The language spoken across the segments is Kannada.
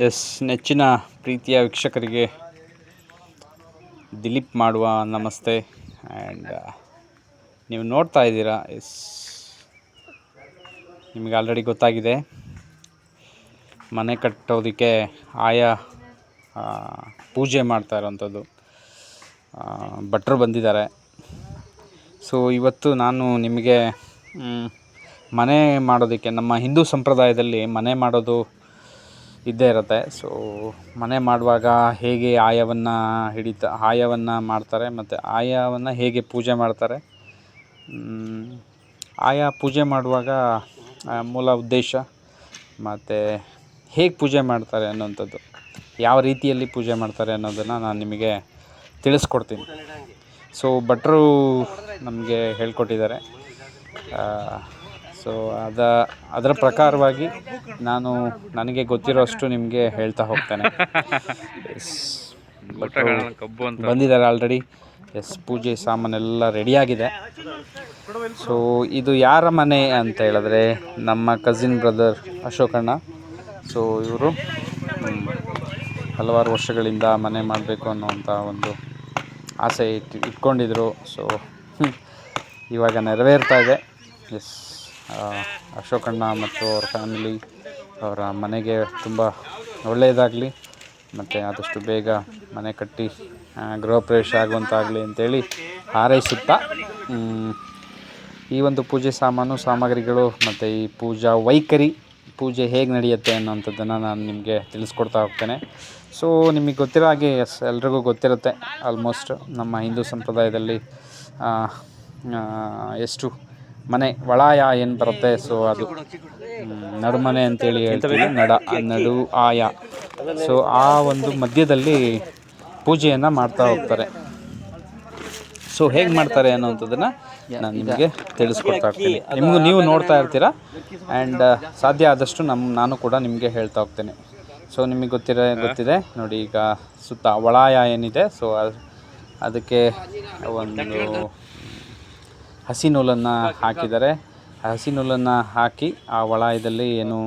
ಎಸ್, ನೆಚ್ಚಿನ ಪ್ರೀತಿಯ ವೀಕ್ಷಕರಿಗೆ ದಿಲೀಪ್ ಮಾಡುವ ನಮಸ್ತೆ. ಆ್ಯಂಡ್ ನೀವು ನೋಡ್ತಾ ಇದ್ದೀರಾ? ಎಸ್. ನಿಮಗೆ ಆಲ್ರೆಡಿ ಗೊತ್ತಾಗಿದೆ. ಮನೆ ಕಟ್ಟೋದಕ್ಕೆ ಆಯಾ ಪೂಜೆ ಮಾಡ್ತಾ ಇರೋವಂಥದ್ದು ಭಟ್ರು ಬಂದಿದ್ದಾರೆ. ಸೊ, ಇವತ್ತು ನಾನು ನಿಮಗೆ ಮನೆ ಮಾಡೋದಕ್ಕೆ ನಮ್ಮ ಹಿಂದೂ ಸಂಪ್ರದಾಯದಲ್ಲಿ ಮನೆ ಮಾಡೋದು ಇದ್ದೇ ಇರುತ್ತೆ. ಸೊ ಮನೆ ಮಾಡುವಾಗ ಹೇಗೆ ಆಯವನ್ನು ಹಿಡಿತ, ಆಯವನ್ನು ಮಾಡ್ತಾರೆ ಮತ್ತು ಆಯವನ್ನು ಹೇಗೆ ಪೂಜೆ ಮಾಡ್ತಾರೆ? ಆಯಾ ಪೂಜೆ ಮಾಡುವಾಗ ಮೂಲ ಉದ್ದೇಶ ಮತ್ತು ಹೇಗೆ ಪೂಜೆ ಮಾಡ್ತಾರೆ ಅನ್ನೋವಂಥದ್ದು, ಯಾವ ರೀತಿಯಲ್ಲಿ ಪೂಜೆ ಮಾಡ್ತಾರೆ ಅನ್ನೋದನ್ನು ನಾನು ನಿಮಗೆ ತಿಳಿಸ್ಕೊಡ್ತೀನಿ. ಸೊ ಭಟ್ರು ನಮಗೆ ಹೇಳ್ಕೊಟ್ಟಿದ್ದಾರೆ. ಸೊ ಅದ ಅದರ ಪ್ರಕಾರವಾಗಿ ನಾನು ನನಗೆ ಗೊತ್ತಿರೋಷ್ಟು ನಿಮಗೆ ಹೇಳ್ತಾ ಹೋಗ್ತೇನೆ. ಎಸ್ ಭಟ್ರು ಬಂದಿದ್ದಾರೆ ಆಲ್ರೆಡಿ ಎಸ್ ಪೂಜೆ ಸಾಮಾನೆಲ್ಲ ರೆಡಿಯಾಗಿದೆ ಸೊ ಇದು ಯಾರ ಮನೆ ಅಂತ ಹೇಳಿದ್ರೆ ನಮ್ಮ ಕಸಿನ್ ಬ್ರದರ್ ಅಶೋಕಣ್ಣ ಸೊ ಇವರು ಹಲವಾರು ವರ್ಷಗಳಿಂದ ಮನೆ ಮಾಡಬೇಕು ಅನ್ನುವಂಥ ಒಂದು ಆಸೆ ಇಟ್ಟು ಇಟ್ಕೊಂಡಿದ್ರು. ಸೊ ಇವಾಗ ನೆರವೇರ್ತಾ ಇದೆ. ಎಸ್ ಅಶೋಕಣ್ಣ ಮತ್ತು ಅವ್ರ ಫ್ಯಾಮಿಲಿ ಅವರ ಮನೆಗೆ ತುಂಬ ಒಳ್ಳೆಯದಾಗಲಿ. ಮತ್ತು ಆದಷ್ಟು ಬೇಗ ಮನೆ ಕಟ್ಟಿ ಗೃಹ ಪ್ರವೇಶ ಆಗುವಂತಾಗಲಿ ಅಂತೇಳಿ ಹಾರೈಸುತ್ತಾ ಈ ಒಂದು ಪೂಜೆ ಸಾಮಾನು, ಸಾಮಗ್ರಿಗಳು, ಮತ್ತು ಈ ಪೂಜಾ ವೈಖರಿ, ಪೂಜೆ ಹೇಗೆ ನಡೆಯುತ್ತೆ ಅನ್ನೋಂಥದ್ದನ್ನು ನಾನು ನಿಮಗೆ ತಿಳಿಸ್ಕೊಡ್ತಾ ಹೋಗ್ತೇನೆ. ಸೊ ನಿಮಗೆ ಗೊತ್ತಿರೋ ಹಾಗೆ ಎಸ್ ಎಲ್ರಿಗೂ ಗೊತ್ತಿರುತ್ತೆ. ಆಲ್ಮೋಸ್ಟ್ ನಮ್ಮ ಹಿಂದೂ ಸಂಪ್ರದಾಯದಲ್ಲಿ ಎಷ್ಟು ಮನೆ ಒಳಾಯ ಏನು ಬರುತ್ತೆ? ಸೊ ಅದು ನಡುಮನೆ ಅಂತೇಳಿ ಹೇಳ್ತೀವಿ, ನಡ ನಡು, ಆಯ. ಸೊ ಆ ಒಂದು ಮಧ್ಯದಲ್ಲಿ ಪೂಜೆಯನ್ನು ಮಾಡ್ತಾ ಹೋಗ್ತಾರೆ. ಸೊ ಹೇಗೆ ಮಾಡ್ತಾರೆ ಅನ್ನೋವಂಥದ್ದನ್ನು ನಾನು ನಿಮಗೆ ತಿಳಿಸ್ಕೊಡ್ತಾ ಇರ್ತೀನಿ ನಿಮಗೂ ನೀವು ನೋಡ್ತಾ ಇರ್ತೀರಾ? ಆ್ಯಂಡ್ ಸಾಧ್ಯ ಆದಷ್ಟು ನಮ್ಮ ನಾನು ಕೂಡ ನಿಮಗೆ ಹೇಳ್ತಾ ಹೋಗ್ತೇನೆ. ಸೊ ನಿಮಗೆ ಗೊತ್ತಿರ, ಗೊತ್ತಿದೆ? ನೋಡಿ, ಈಗ ಸುತ್ತ ಒಳಾಯ ಏನಿದೆ ಸೊ ಅದಕ್ಕೆ ಒಂದು ಹಸಿ ನೂಲನ್ನು ಹಾಕಿದ್ದಾರೆ. ಹಸಿ ನೂಲನ್ನು ಹಾಕಿ ಆ ಒಳಾಯದಲ್ಲಿ ಏನು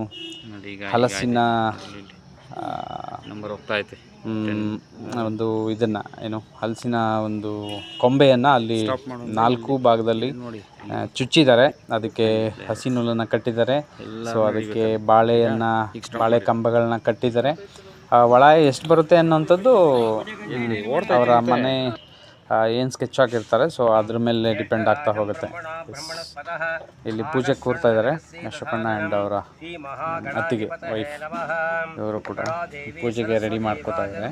ಹಲಸಿನ ನಂಬರ್ ಹೋಗ್ತಾ ಐತೆ. ಒಂದು ಇದನ್ನು ಏನು ಹಲಸಿನ ಒಂದು ಕೊಂಬೆಯನ್ನು ಅಲ್ಲಿ ನಾಲ್ಕು ಭಾಗದಲ್ಲಿ ಚುಚ್ಚಿದ್ದಾರೆ. ಅದಕ್ಕೆ ಹಸಿ ನೂಲನ್ನು ಕಟ್ಟಿದ್ದಾರೆ. ಸೊ ಅದಕ್ಕೆ ಬಾಳೆಯನ್ನು ಬಾಳೆ ಕಂಬಗಳನ್ನ ಕಟ್ಟಿದ್ದಾರೆ. ಆ ಒಳಾಯ ಎಷ್ಟು ಬರುತ್ತೆ ಅನ್ನೋಂಥದ್ದು ಅವರ ಮನೆ ಏನು ಸ್ಕೆಚ್ ಹಾಕಿರ್ತಾರೆ ಸೊ ಅದ್ರ ಮೇಲೆ ಡಿಪೆಂಡ್ ಆಗ್ತಾ ಹೋಗುತ್ತೆ. ಇಲ್ಲಿ ಪೂಜೆ ಕೂರ್ತಾ ಇದ್ದಾರೆ ಅಶೋಕಣ್ಣ ಆ್ಯಂಡ್ ಅವರ ಅತ್ತಿಗೆ ವೈಫ್ ಇವರು ಕೂಡ ಪೂಜೆಗೆ ರೆಡಿ ಮಾಡ್ಕೋತಾ ಇದ್ದಾರೆ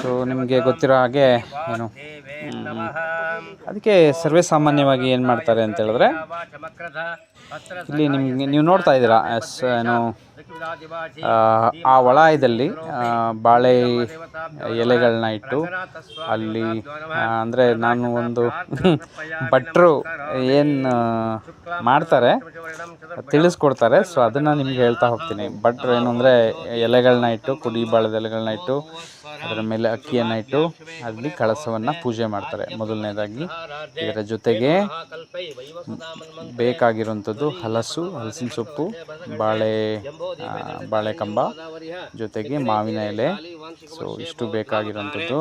ಸೊ ನಿಮಗೆ ಗೊತ್ತಿರೋ ಹಾಗೆ ಏನು ಅದಕ್ಕೆ ಸರ್ವೇ ಸಾಮಾನ್ಯವಾಗಿ ಏನು ಮಾಡ್ತಾರೆ ಅಂತ ಹೇಳಿದ್ರೆ ಇಲ್ಲಿ ನಿಮಗೆ ನೀವು ನೋಡ್ತಾ ಇದ್ದೀರಾ ಎಸ್ ಏನು ಆ, ವಳಾಯದಲ್ಲಿ ಬಾಳೆ ಎಲೆಗಳನ್ನ ಇಟ್ಟು ಅಲ್ಲಿ ಅಂದರೆ ನಾನು ಒಂದು ಭಟ್ರು ಏನು ಮಾಡ್ತಾರೆ ತಿಳಿಸ್ಕೊಡ್ತಾರೆ ಸೊ ಅದನ್ನು ನಿಮ್ಗೆ ಹೇಳ್ತಾ ಹೋಗ್ತೀನಿ. ಭಟ್ರು ಏನು ಅಂದರೆ ಎಲೆಗಳನ್ನ ಇಟ್ಟು ಕುಡಿ ಬಾಳೆದ ಎಲೆಗಳನ್ನ ಇಟ್ಟು ಅದರ ಮೇಲೆ ಅಕ್ಕಿಯನ್ನು ಇಟ್ಟು ಅಲ್ಲಿ ಕಳಸವನ್ನು ಪೂಜೆ ಮಾಡ್ತಾರೆ. ಮೊದಲನೇದಾಗಿ ಇದರ ಜೊತೆಗೆ ಬೇಕಾಗಿರುವಂಥದ್ದು ಹಲಸು, ಹಲಸಿನ ಸೊಪ್ಪು, ಬಾಳೆ ಬಾಳೆ ಕಂಬ ಜೊತೆಗೆ ಮಾವಿನ ಎಲೆ. ಸೊ ಇಷ್ಟು ಬೇಕಾಗಿರುವಂಥದ್ದು.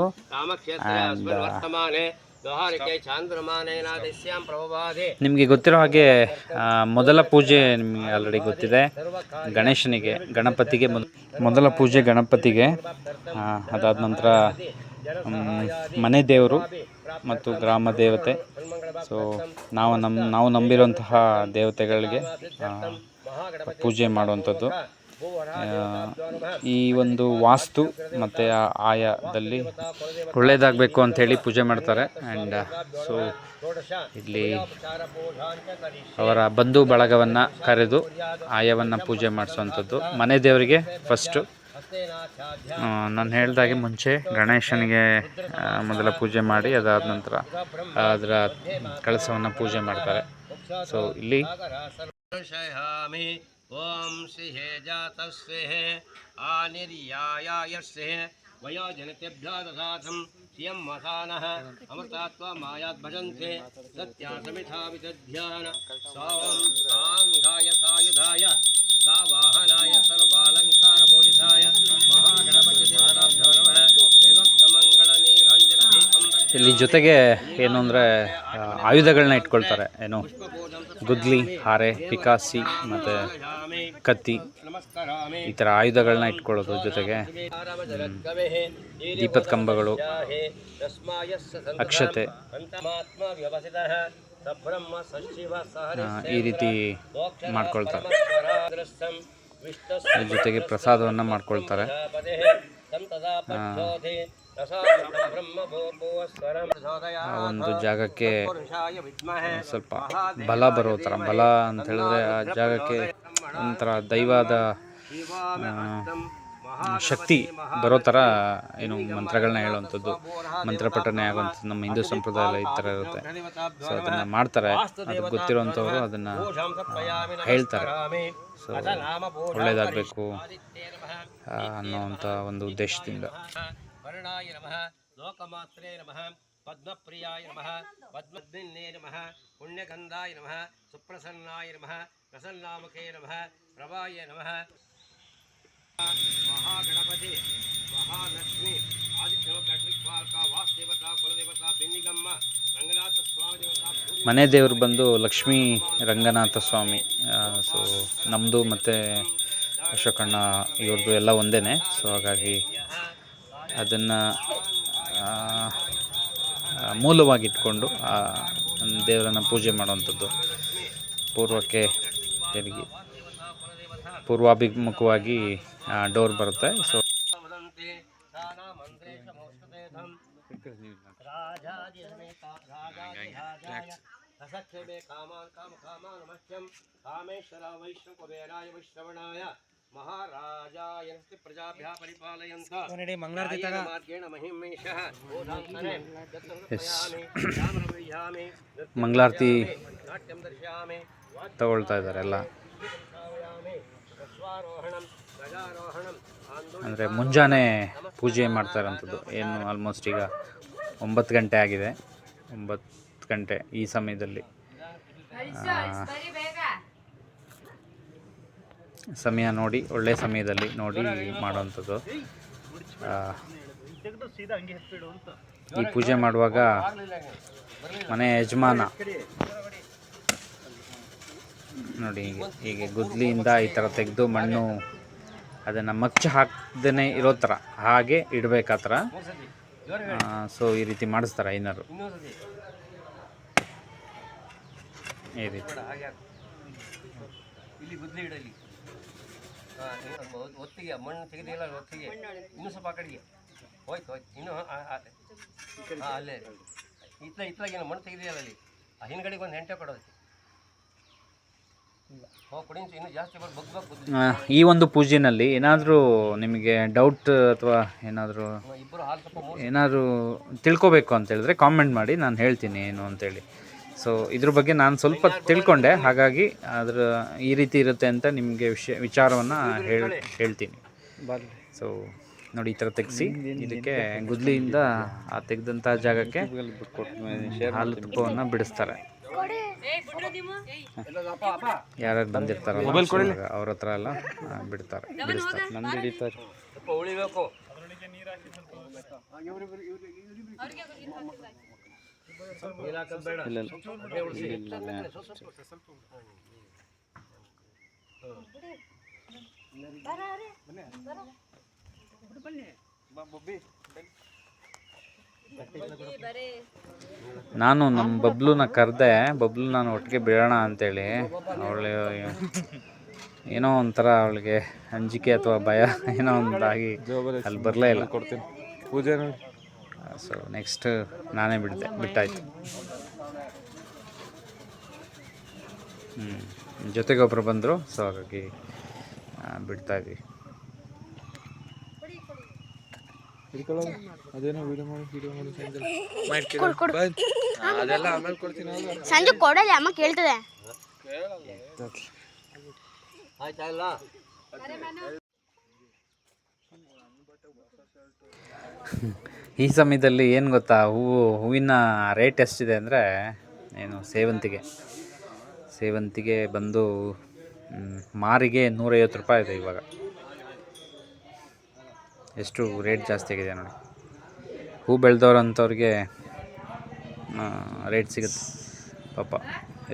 ಆ್ಯಂಡ್ ನಿಮಗೆ ಗೊತ್ತಿರೋ ಹಾಗೆ ಮೊದಲ ಪೂಜೆ ನಿಮಗೆ ಆಲ್ರೆಡಿ ಗೊತ್ತಿದೆ. ಗಣೇಶನಿಗೆ, ಗಣಪತಿಗೆ ಮೊದ- ಮೊದಲ ಪೂಜೆ ಗಣಪತಿಗೆ ಅದಾದ ನಂತರ ಮನೆ ದೇವರು ಮತ್ತು ಗ್ರಾಮ ದೇವತೆ. ಸೊ ನಾವು ನಮ್ಮ ನಾವು ನಂಬಿರುವಂತಹ ದೇವತೆಗಳಿಗೆ ಪೂಜೆ ಮಾಡುವಂಥದ್ದು. ಈ ಒಂದು ವಾಸ್ತು ಮತ್ತು ಆ ಆಯದಲ್ಲಿ ಒಳ್ಳೆಯದಾಗಬೇಕು ಅಂಥೇಳಿ ಪೂಜೆ ಮಾಡ್ತಾರೆ. ಆ್ಯಂಡ್ ಸೊ ಇಲ್ಲಿ ಅವರ ಬಂಧು ಬಳಗವನ್ನು ಕರೆದು ಆಯವನ್ನು ಪೂಜೆ ಮಾಡಿಸುವಂಥದ್ದು. ಮನೆ ದೇವರಿಗೆ ಫಸ್ಟು ನಾನು ಹೇಳ್ದಾಗೆ ಮುಂಚೆ ಗಣೇಶನಿಗೆ ಮೊದಲ ಪೂಜೆ ಮಾಡಿ, ಅದಾದ ನಂತರ ಅದರ ಕಳಸವನ್ನು ಪೂಜೆ ಮಾಡ್ತಾರೆ. ಸೊ ಇಲ್ಲಿ ओम सिंह जात सिंह आनिर्याय सिंह वयोजनतेभ्यो दधाथम श्रियं मथानः अमृतात्वा मायात् भजन्ते, सत्यासमिथा विदध्यान। सां साङ्घाय सायुधाय सा वाहनाय सर्व ಇಲ್ಲಿ ಜೊತೆಗೆ ಏನು ಅಂದರೆ ಆಯುಧಗಳನ್ನ ಇಟ್ಕೊಳ್ತಾರೆ. ಏನು ಗುದ್ಲಿ, ಹಾರೆ, ಪಿಕಾಸಿ, ಮತ್ತು ಕತ್ತಿ ಈ ಥರ ಆಯುಧಗಳನ್ನ ಇಟ್ಕೊಳ್ಳೋದು ಜೊತೆಗೆ. ದೀಪದ ಕಂಬಗಳು, ಅಕ್ಷತೆ. ಈ ರೀತಿ ಮಾಡ್ಕೊಳ್ತಾರೆ. ಜೊತೆಗೆ ಪ್ರಸಾದವನ್ನು ಮಾಡ್ಕೊಳ್ತಾರೆ. ಒಂದು ಜಾಗಕ್ಕೆ ಸ್ವಲ್ಪ ಬಲ ಬರೋ ಥರ, ಬಲ ಅಂತ ಹೇಳಿದ್ರೆ ಆ ಜಾಗಕ್ಕೆ ಒಂಥರ ದೈವದ ಶಕ್ತಿ ಬರೋ ಥರ ಏನು ಮಂತ್ರಗಳನ್ನ ಹೇಳುವಂಥದ್ದು ಮಂತ್ರ ಪಠನೆ ಆಗುವಂಥದ್ದು ನಮ್ಮ ಹಿಂದೂ ಸಂಪ್ರದಾಯ ಈ ಥರ ಇರುತ್ತೆ. ಸೊ ಅದನ್ನು ಮಾಡ್ತಾರೆ. ಅದು ಗೊತ್ತಿರೋವಂಥವ್ರು ಅದನ್ನು ಹೇಳ್ತಾರೆ. ಸೊ ಒಳ್ಳೇದಾಗಬೇಕು ಅನ್ನೋವಂಥ ಒಂದು ಉದ್ದೇಶದಿಂದ. ವರ್ಣಾಯ ನಮಃ, ಲೋಕಮಾತ್ರೇ ನಮಃ, ಪದ್ಮಪ್ರಿಯಾಯ ನಮಃ ಪದ್ಮದ್ಮಿನ್ನೇ ನಮಃ, ಪುಣ್ಯಗಂಧಾಯ ನಮಃ, ಸುಪ್ರಸನ್ನಾಯ ನಮಃ, ಪ್ರಸನ್ನಾಮುಖೇ ನಮಃ ಪ್ರಭಾಯ ನಮಃ. ಮಹಾಗಣಪತಿ, ಮಹಾಲಕ್ಷ್ಮಿ ಮನೆ ದೇವರು ಬಂದು ಲಕ್ಷ್ಮೀ ರಂಗನಾಥ ಸ್ವಾಮಿ ಸೊ ನಮ್ಮದು ಮತ್ತು ಅಶೋಕಣ್ಣ ಇವ್ರದ್ದು ಎಲ್ಲ ಒಂದೇ ಸೊ ಹಾಗಾಗಿ ಅದನ್ನು ಮೂಲವಾಗಿಟ್ಕೊಂಡು ದೇವರನ್ನು ಪೂಜೆ ಮಾಡುವಂಥದ್ದು. ಪೂರ್ವಕ್ಕೆ ತಿರುಗಿ, ಪೂರ್ವಾಭಿಮುಖವಾಗಿ ಡೋರ್ ಬರುತ್ತೆ. ಸೊ ಕಾಮೇಶ್ವರ ವೈಷ್ಣವ ಕುಬೇರಾಯ ವೈಶ್ರವಣಾಯ ಮಹಾರಾಜಾಯ ನಸ್ತಿ ಪ್ರಜಾಭ್ಯ ಪರಿಪಾಲಯಂತ. ಮಂಗಳಾರತಿ ಮಾರ್ಗೇಣ ಮಹಿಮೇಶಃ. ಮಂಗಳಾರತಿ ನಾಟ್ಯಂ ದರ್ಶಯಾಮಿ ತಗೊಳ್ತಾ ಇದ್ದಾರೆ ಎಲ್ಲ. ಅಂದರೆ ಮುಂಜಾನೆ ಪೂಜೆ ಮಾಡ್ತಾ ಇರೋಂಥದ್ದು. ಏನು ಆಲ್ಮೋಸ್ಟ್ ಈಗ ಒಂಬತ್ತು ಗಂಟೆ ಆಗಿದೆ. ಒಂಬತ್ತು ಗಂಟೆ ಈ ಸಮಯದಲ್ಲಿ. ಸಮಯ ನೋಡಿ ಒಳ್ಳೆಯ ಸಮಯದಲ್ಲಿ ನೋಡಿ ಮಾಡುವಂಥದ್ದು. ಈ ಪೂಜೆ ಮಾಡುವಾಗ ಮನೆ ಯಜಮಾನ ನೋಡಿ, ಹೀಗೆ ಗುದ್ಲಿಯಿಂದ ಈ ಥರ ತೆಗೆದು ಮಣ್ಣು ಅದನ್ನು ಮಚ್ಚ ಹಾಕ್ದೇ ಇರೋ ಥರ, ಹಾಗೆ ಇಡಬೇಕು ಥರ ಸೊ ಈ ರೀತಿ ಮಾಡಿಸ್ತಾರೆ ಐನರು. ಈ ರೀತಿ ಬೇಡ, ಹಾಗೆ ಹಾಕು. ಇಲ್ಲಿ ಗುದ್ಲಿ ಇಡಲಿ ಹಾ, ಒತ್ತಿಗೆ ಮಣ್ಣು ತೆಗೆದಿಲ್ಲ ಒತ್ತಿಗೆ. ಇನ್ನೂ ಸ್ವಲ್ಪ ಆ ಕಡೆಗೆ. ಹೋಯ್ತು ಹೋಯ್ತು. ಇನ್ನೂ ಅಲ್ಲೇ. ಇತ್ಲ ಇತ್ಲಾಗೇನು ಮಣ್ಣು ತೆಗೆದಿಲ್ಲ ಅಲ್ಲಿ. ಆ ಹಿಂದ್ಗಡೆಗೆ ಒಂದು ಹೆಂಟೆ ಕೊಡೋದಕ್ಕೆ ಈ ಒಂದು ಪೂಜೆನಲ್ಲಿ ಏನಾದರೂ ನಿಮಗೆ ಡೌಟ್ ಅಥವಾ ಏನಾದರೂ ಏನಾದರೂ ತಿಳ್ಕೊಬೇಕು ಅಂತ ಹೇಳಿದ್ರೆ ಕಾಮೆಂಟ್ ಮಾಡಿ ನಾನು ಹೇಳ್ತೀನಿ ಏನು ಅಂತೇಳಿ. ಸೊ ಇದ್ರ ಬಗ್ಗೆ ನಾನು ಸ್ವಲ್ಪ ತಿಳ್ಕೊಂಡೆ. ಹಾಗಾಗಿ ಅದ್ರ ಈ ರೀತಿ ಇರುತ್ತೆ ಅಂತ ನಿಮಗೆ ವಿಷಯ ವಿಚಾರವನ್ನು ಹೇಳಿ ಹೇಳ್ತೀನಿ. ಸೊ ನೋಡಿ ಈ ಥರ ತೆಗೆಸಿ. ಇದಕ್ಕೆ ಗುದ್ಲಿಯಿಂದ ಆ ತೆಗೆದಂಥ ಜಾಗಕ್ಕೆ ಹಾಲು ತುಪ್ಪವನ್ನು ಬಿಡಿಸ್ತಾರೆ. ಯಾರ್ಯಾರು ಬಂದಿರ್ತಾರಲ್ಲ ಅವ್ರ ಹತ್ರ ಎಲ್ಲ ಬಿಡ್ತಾರೆ ಬಿಡಿಸ್ತಾರೆ. ಸ್ವಲ್ಪ ಉಳಿಬೇಕು ನಾನು ನಮ್ಮ ಬಬ್ಲುನ ಕರೆದೆ ಬಬ್ಲು ನಾನು ಒಟ್ಟಿಗೆ ಬಿಡೋಣ ಅಂತೇಳಿ. ಅವಳು ಏನೋ ಒಂಥರ ಅವಳಿಗೆ ಅಂಜಿಕೆ ಅಥವಾ ಭಯ ಏನೋ ಒಂದಾಗಿ ಅಲ್ಲಿ ಬರಲೇ ಇಲ್ಲ. ಕೊಡ್ತೀನಿ. ಪೂಜೆ ನೋಡಿ ಸೊ ನೆಕ್ಸ್ಟ್ ನಾನೇ ಬಿಡ್ತೆ ಬಿಟ್ಟಾಯ್ತು. ಹ್ಞೂ ಜೊತೆಗೆ ಒಬ್ಬರು ಬಂದರು ಸೊ ಹಾಗಾಗಿ ಆ, ಬಿಡ್ತಾ ಇದ್ವಿ. ಹಿಡ್ಕೊಳ್ಳೋದು ಅದೇನೋ ವಿಡಿಯೋ ಮಾಡಿ ವಿಡಿಯೋ ಮಾಡಿ ಅದೆಲ್ಲ ಆಮೇಲೆ ಕೊಡ್ತೀನಿ ಅವಾಗ. ಸಂಜೆ ಕೊಡಲ್ಲ ಅಮ್ಮ ಕೇಳ್ತದೆ. ಆಯ್ತಾ ಈ ಸಮಯದಲ್ಲಿ ಏನು ಗೊತ್ತಾ, ಹೂವು, ಹೂವಿನ ರೇಟ್ ಎಷ್ಟಿದೆ ಅಂದರೆ, ಏನು, ಸೇವಂತಿಗೆ. ಸೇವಂತಿಗೆ ಬಂದು ಮಾರಿಗೆ ನೂರೈವತ್ತು ರೂಪಾಯಿ ಇದೆ ಇವಾಗ. ಎಷ್ಟು ರೇಟ್ ಜಾಸ್ತಿ ಆಗಿದೆ ನೋಡಿ. ಹೂ ಬೆಳೆದವ್ರಂಥವ್ರಿಗೆ ರೇಟ್ ಸಿಗುತ್ತೆ. ಪಾಪ,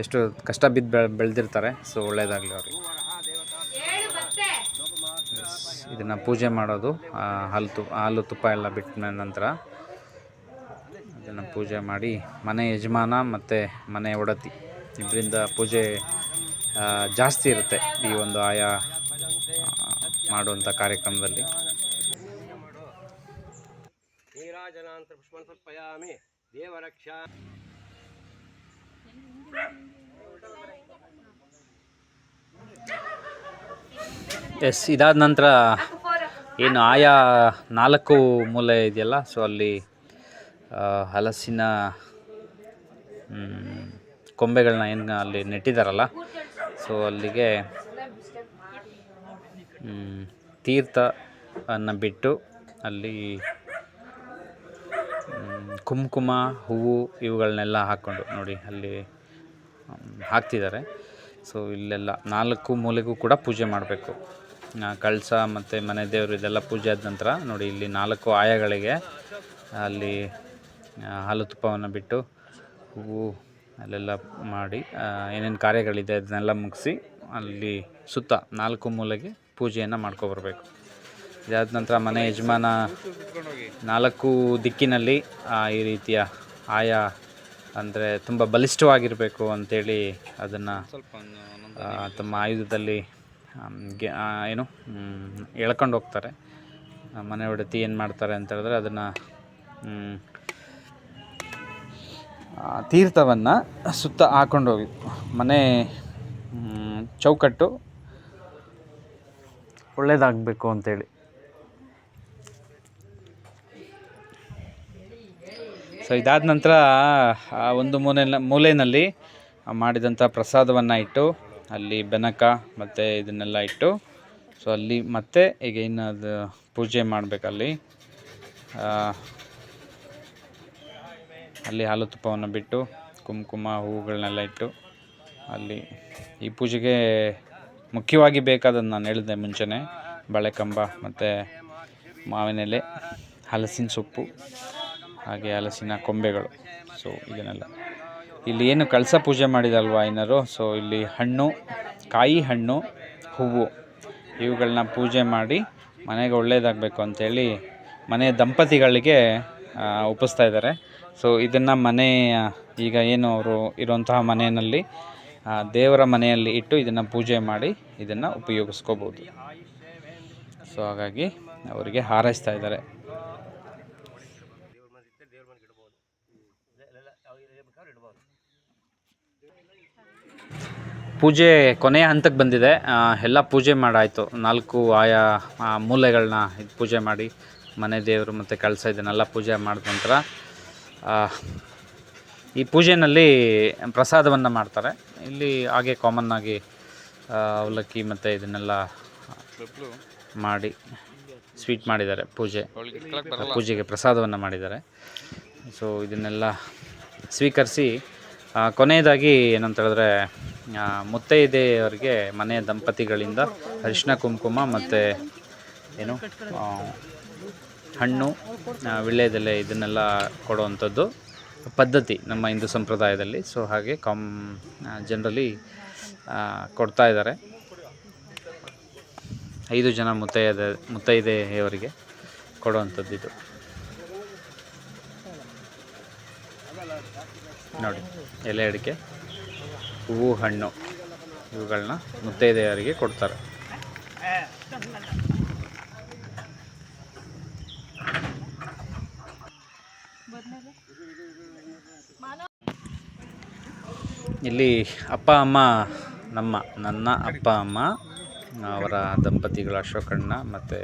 ಎಷ್ಟು ಕಷ್ಟ ಬಿದ್ದು ಬೆಳೆ, ಬೆಳೆದಿರ್ತಾರೆ, ಸೊ ಒಳ್ಳೆಯದಾಗಲಿ ಅವ್ರಿಗೆ. ಇದನ್ನು ಪೂಜೆ ಮಾಡೋದು ಹಾಲು ತು, ಹಾಲು ತುಪ್ಪ ಎಲ್ಲ ಬಿಟ್ಟ ನಂತರ ಅದನ್ನು ಪೂಜೆ ಮಾಡಿ ಮನೆ ಯಜಮಾನ ಮತ್ತು ಮನೆ ಒಡತಿ. ಇದರಿಂದ ಪೂಜೆ ಜಾಸ್ತಿ ಇರುತ್ತೆ ಈ ಒಂದು ಆಯಾ ಮಾಡುವಂಥ ಕಾರ್ಯಕ್ರಮದಲ್ಲಿ. ದೇವರಕ್ಷಾ ಎಸ್, ಇದಾದ ನಂತರ ಏನು ಆಯಾ ನಾಲ್ಕು ಮೂಲೆ ಇದೆಯಲ್ಲ ಸೊ ಅಲ್ಲಿ ಹಲಸಿನ ಕೊಂಬೆಗಳನ್ನ ಏನು ಅಲ್ಲಿ ನೆಟ್ಟಿದ್ದಾರಲ್ಲ ಸೊ ಅಲ್ಲಿಗೆ ತೀರ್ಥ ಅನ್ನ ಬಿಟ್ಟು ಅಲ್ಲಿ ಕುಂಕುಮ, ಹೂವು ಇವುಗಳನ್ನೆಲ್ಲ ಹಾಕ್ಕೊಂಡು ನೋಡಿ ಅಲ್ಲಿ ಹಾಕ್ತಿದ್ದಾರೆ. ಸೊ ಇಲ್ಲೆಲ್ಲ ನಾಲ್ಕು ಮೂಲೆಗೂ ಕೂಡ ಪೂಜೆ ಮಾಡಬೇಕು. ಕಳಸ ಮತ್ತು ಮನೆ ದೇವರು ಇದೆಲ್ಲ ಪೂಜೆ ಆದ ನಂತರ ನೋಡಿ ಇಲ್ಲಿ ನಾಲ್ಕು ಆಯಗಳಿಗೆ ಅಲ್ಲಿ ಹಾಲು ತುಪ್ಪವನ್ನು ಬಿಟ್ಟು ಹೂವು ಅಲ್ಲೆಲ್ಲ ಮಾಡಿ ಏನೇನು ಕಾರ್ಯಗಳಿದೆ ಅದನ್ನೆಲ್ಲ ಮುಗಿಸಿ ಅಲ್ಲಿ ಸುತ್ತ ನಾಲ್ಕು ಮೂಲೆಗೆ ಪೂಜೆಯನ್ನು ಮಾಡ್ಕೊಬರ್ಬೇಕು. ಇದಾದ ನಂತರ ಮನೆ ಯಜಮಾನ ನಾಲ್ಕು ದಿಕ್ಕಿನಲ್ಲಿ ಈ ರೀತಿಯ ಆಯ ಅಂದರೆ ತುಂಬ ಬಲಿಷ್ಠವಾಗಿರಬೇಕು ಅಂಥೇಳಿ ಅದನ್ನು ತಮ್ಮ ಆಯುಧದಲ್ಲಿ ಗೆ ಏನು ಎಳ್ಕೊಂಡು ಹೋಗ್ತಾರೆ. ಮನೆ ಒಡತಿ ಏನು ಮಾಡ್ತಾರೆ ಅಂತ ಹೇಳಿದ್ರೆ ಅದನ್ನು ತೀರ್ಥವನ್ನು ಸುತ್ತ ಹಾಕೊಂಡು ಹೋಗಿ, ಮನೆ ಚೌಕಟ್ಟು ಒಳ್ಳೇದಾಗಬೇಕು ಅಂತೇಳಿ. ಸೊ ಇದಾದ ನಂತರ ಆ ಒಂದು ಮೂಲೆಯ ಮೂಲೆಯಲ್ಲಿ ಮಾಡಿದಂಥ ಪ್ರಸಾದವನ್ನು ಇಟ್ಟು ಅಲ್ಲಿ ಬೆನಕ ಮತ್ತು ಇದನ್ನೆಲ್ಲ ಇಟ್ಟು ಸೊ ಅಲ್ಲಿ ಮತ್ತೆ ಈಗ ಅದು ಪೂಜೆ ಮಾಡಬೇಕಲ್ಲಿ ಅಲ್ಲಿ. ಹಾಲು ತುಪ್ಪವನ್ನು ಬಿಟ್ಟು ಕುಂಕುಮ ಹೂವುಗಳನ್ನೆಲ್ಲ ಇಟ್ಟು ಅಲ್ಲಿ ಈ ಪೂಜೆಗೆ ಮುಖ್ಯವಾಗಿ ಬೇಕಾದದ್ದು ನಾನು ಹೇಳಿದೆ ಮುಂಚೆನೆ ಬಳೆ ಕಂಬ ಮತ್ತು ಮಾವಿನೆಲೆ ಹಲಸಿನ ಸೊಪ್ಪು, ಹಾಗೆ ಹಲಸಿನ ಕೊಂಬೆಗಳು. ಸೊ ಇದನ್ನೆಲ್ಲ. ಇಲ್ಲಿ ಏನು ಕಳಸ ಪೂಜೆ ಮಾಡಿದಲ್ವಾ ಐನರು? ಸೊ ಇಲ್ಲಿ ಹಣ್ಣು, ಕಾಯಿ ಹಣ್ಣು, ಹೂವು. ಇವುಗಳನ್ನ ಪೂಜೆ ಮಾಡಿ ಮನೆಗೆ ಒಳ್ಳೆಯದಾಗಬೇಕು ಅಂಥೇಳಿ ಮನೆ ದಂಪತಿಗಳಿಗೆ ಒಪ್ಪಿಸ್ತಾ ಇದ್ದಾರೆ. ಸೊ ಇದನ್ನು ಮನೆ ಈಗ ಏನು ಅವರು ಇರುವಂತಹ ಮನೆಯಲ್ಲಿ ದೇವರ ಮನೆಯಲ್ಲಿ ಇಟ್ಟು ಇದನ್ನು ಪೂಜೆ ಮಾಡಿ ಇದನ್ನು ಉಪಯೋಗಿಸ್ಕೋಬೋದು. ಸೊ ಹಾಗಾಗಿ ಅವರಿಗೆ ಹಾರೈಸ್ತಾ ಇದ್ದಾರೆ ದೇವ್ರ ಮನೆ ಇತ್ತೆ ದೇವ್ರ ಮನೆಗೆ ಇಡ್ಬೋದು ಎಲ್ಲ ಯಾವ ಏರಿಯಾ ಬೇಕಾದ್ರೂ ಇಡ್ಬೋದು ಪೂಜೆ ಕೊನೆಯ ಹಂತಕ್ಕೆ ಬಂದಿದೆ. ಎಲ್ಲ ಪೂಜೆ ಮಾಡಾಯಿತು. ನಾಲ್ಕು ಆಯಾ ಮೂಲೆಗಳನ್ನ ಇದು ಪೂಜೆ ಮಾಡಿ ಮನೆ ದೇವರು ಮತ್ತು ಕಳಸ ಇದನ್ನೆಲ್ಲ ಪೂಜೆ ಮಾಡಿದ ನಂತರ ಈ ಪೂಜೆಯಲ್ಲಿ ಪ್ರಸಾದವನ್ನು ಮಾಡ್ತಾರೆ. ಇಲ್ಲಿ ಹಾಗೆ ಕಾಮನ್ ಆಗಿ ಆ, ಅವಲಕ್ಕಿ ಮತ್ತು ಇದನ್ನೆಲ್ಲ ಮಾಡಿ ಸ್ವೀಟ್ ಮಾಡಿದ್ದಾರೆ ಪೂಜೆ. ಪೂಜೆಗೆ ಪ್ರಸಾದವನ್ನು ಮಾಡಿದ್ದಾರೆ. ಸೊ ಇದನ್ನೆಲ್ಲ ಸ್ವೀಕರಿಸಿ ಕೊನೆಯದಾಗಿ ಏನಂತ ಹೇಳಿದ್ರೆ ಮುತ್ತೈದೆಯವರಿಗೆ ಮನೆಯ ದಂಪತಿಗಳಿಂದ ಅರಿಶಿನ ಕುಂಕುಮ ಮತ್ತು ಏನು ಹಣ್ಣು ವೀಳ್ಯದೆಲೆ ಇದನ್ನೆಲ್ಲ ಕೊಡುವಂಥದ್ದು ಪದ್ಧತಿ ನಮ್ಮ ಹಿಂದೂ ಸಂಪ್ರದಾಯದಲ್ಲಿ. ಸೊ ಹಾಗೆ ಕಾಮ್ ಜನರಲಿ ಕೊಡ್ತಾ ಇದ್ದಾರೆ. ಐದು ಜನ ಮುತ್ತೈದ, ಮುತ್ತೈದೆಯವರಿಗೆ ಇದು. ನೋಡಿ, ಎಲೆ ಅಡಿಕೆ. ಹೂವು, ಹಣ್ಣು ಇವುಗಳನ್ನ ಮುತ್ತೈದೆಯರಿಗೆ ಕೊಡ್ತಾರೆ. ಇಲ್ಲಿ ಅಪ್ಪ, ಅಮ್ಮ, ನಮ್ಮ, ನನ್ನ ಅಪ್ಪ, ಅಮ್ಮ, ಅವರ ದಂಪತಿಗಳು ಅಶೋಕಣ್ಣ ಮತ್ತು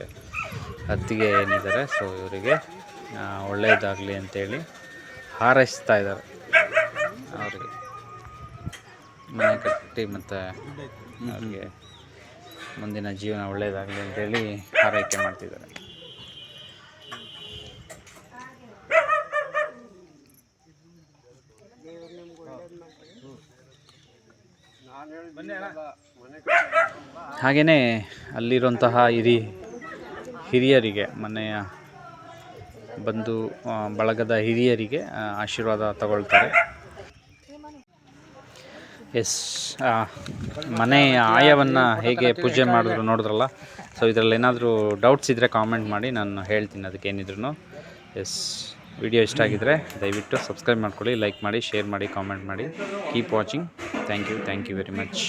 ಅತ್ತಿಗೆ ಏನಿದ್ದಾರೆ ಸೊ ಇವರಿಗೆ ಒಳ್ಳೆಯದಾಗಲಿ ಅಂತೇಳಿ ಹಾರೈಸ್ತಾ ಇದ್ದಾರೆ. ಅವರಿಗೆ. ಮನೆ ಕಟ್ಟಿ ಮತ್ತು ಅವ್ರಿಗೆ ಮುಂದಿನ ಜೀವನ ಒಳ್ಳೆಯದಾಗಲಿ ಅಂತೇಳಿ ಆರೈಕೆ ಮಾಡ್ತಿದ್ದಾರೆ. ಹಾಗೆಯೇ ಅಲ್ಲಿರುವಂತಹ ಹಿರಿ ಹಿರಿಯರಿಗೆ, ಮನೆಯ ಬಂದು ಬಳಗದ ಹಿರಿಯರಿಗೆ ಆಶೀರ್ವಾದ ತಗೊಳ್ತಾರೆ. ಎಸ್ ಮನೆ ಆಯವನ್ನು ಹೇಗೆ ಪೂಜೆ ಮಾಡಿದ್ರು ನೋಡಿದ್ರಲ್ಲ. ಸೊ ಇದರಲ್ಲಿ ಏನಾದರೂ ಡೌಟ್ಸ್ ಇದ್ದರೆ ಕಾಮೆಂಟ್ ಮಾಡಿ, ನಾನು ಹೇಳ್ತೀನಿ ಅದಕ್ಕೆ ಏನಿದ್ರು ಎಸ್ ವಿಡಿಯೋ ಇಷ್ಟ ಆಗಿದ್ದರೆ ದಯವಿಟ್ಟು ಸಬ್ಸ್ಕ್ರೈಬ್ ಮಾಡ್ಕೊಳ್ಳಿ ಲೈಕ್ ಮಾಡಿ ಶೇರ್ ಮಾಡಿ ಕಾಮೆಂಟ್ ಮಾಡಿ. Keep watching thank you thank you very much